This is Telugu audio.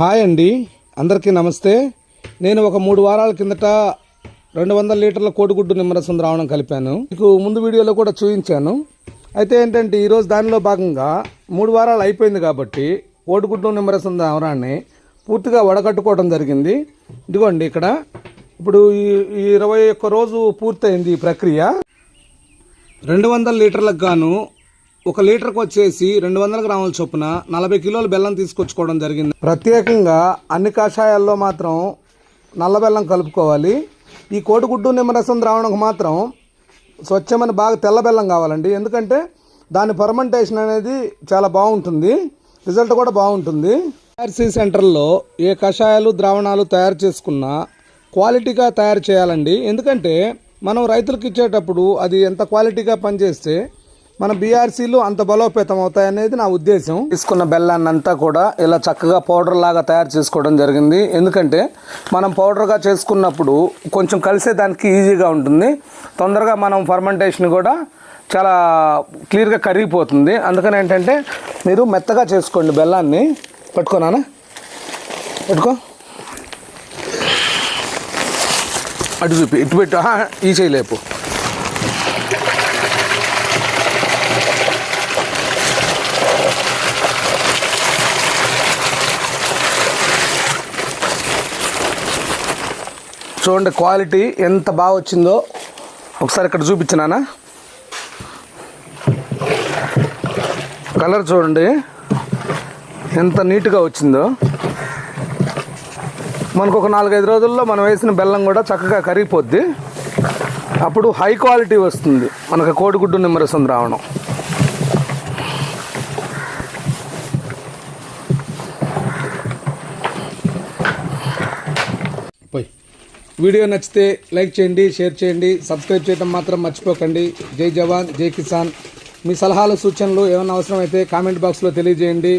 హాయ్ అండి. అందరికీ నమస్తే. నేను ఒక మూడు వారాల కిందట రెండు వందల లీటర్ల కోడిగుడ్డు నిమ్మరసం ద్రావణం కలిపాను. మీకు ముందు వీడియోలో కూడా చూపించాను. అయితే ఏంటంటే ఈరోజు దానిలో భాగంగా మూడు వారాలు అయిపోయింది కాబట్టి కోడిగుడ్డు నిమ్మరసం ద్రావణాన్ని పూర్తిగా వడకట్టుకోవడం జరిగింది. ఇదిగోండి ఇక్కడ. ఇప్పుడు ఈ ఈ ఇరవై ఒక్క రోజు పూర్తయింది ఈ ప్రక్రియ. రెండు వందల లీటర్లకు గాను ఒక లీటర్కి వచ్చేసి రెండు వందల గ్రాముల చొప్పున నలభై కిలోల బెల్లం తీసుకొచ్చుకోవడం జరిగింది. ప్రత్యేకంగా అన్ని కషాయాల్లో మాత్రం నల్ల బెల్లం కలుపుకోవాలి. ఈ కోడిగుడ్డు నిమ్మరసం ద్రావణకు మాత్రం స్వచ్ఛమైన బాగా తెల్ల బెల్లం కావాలండి. ఎందుకంటే దాని ఫర్మెంటేషన్ అనేది చాలా బాగుంటుంది. రిజల్ట్ కూడా బాగుంటుంది. ఆర్సీ సెంటర్లో ఏ కషాయాలు ద్రావణాలు తయారు చేసుకున్నా క్వాలిటీగా తయారు చేయాలండి. ఎందుకంటే మనం రైతులకు ఇచ్చేటప్పుడు అది ఎంత క్వాలిటీగా పనిచేస్తే మన బీఆర్సీలు అంత బలోపేతం అవుతాయనేది నా ఉద్దేశం తీసుకున్న బెల్లాన్ని అంతా కూడా ఇలా చక్కగా పౌడర్ లాగా తయారు చేసుకోవడం జరిగింది. ఎందుకంటే మనం పౌడర్గా చేసుకున్నప్పుడు కొంచెం కలిసేదానికి ఈజీగా ఉంటుంది. తొందరగా మనం ఫర్మెంటేషన్ కూడా చాలా క్లియర్గా కరిగిపోతుంది. అందుకని ఏంటంటే మీరు మెత్తగా చేసుకోండి బెల్లాన్ని. పట్టుకోనా పట్టుకో. అటు చూపి ఇటు పెట్టు. ఈ చేయలేపు చూడండి క్వాలిటీ ఎంత బాగా వచ్చిందో. ఒకసారి ఇక్కడ చూపించినానా కలర్ చూడండి. ఎంత నీట్గా వచ్చిందో. మనకు ఒక నాలుగైదు రోజుల్లో మనం వేసిన బెల్లం కూడా చక్కగా కరిగిపోద్ది. అప్పుడు హై క్వాలిటీ వస్తుంది. మనకు కోడిగుడ్డు నిమ్మరసం రావడం. పోయి. వీడియో నచ్చితే లైక్ చేయండి షేర్ చేయండి సబ్స్క్రైబ్ చేయడం మాత్రం మర్చిపోకండి. జై జవాన్ జై కిసాన్. మీ సలహాలు సూచనలు ఏమైనా అవసరమైతే కామెంట్ బాక్స్లో తెలియజేయండి.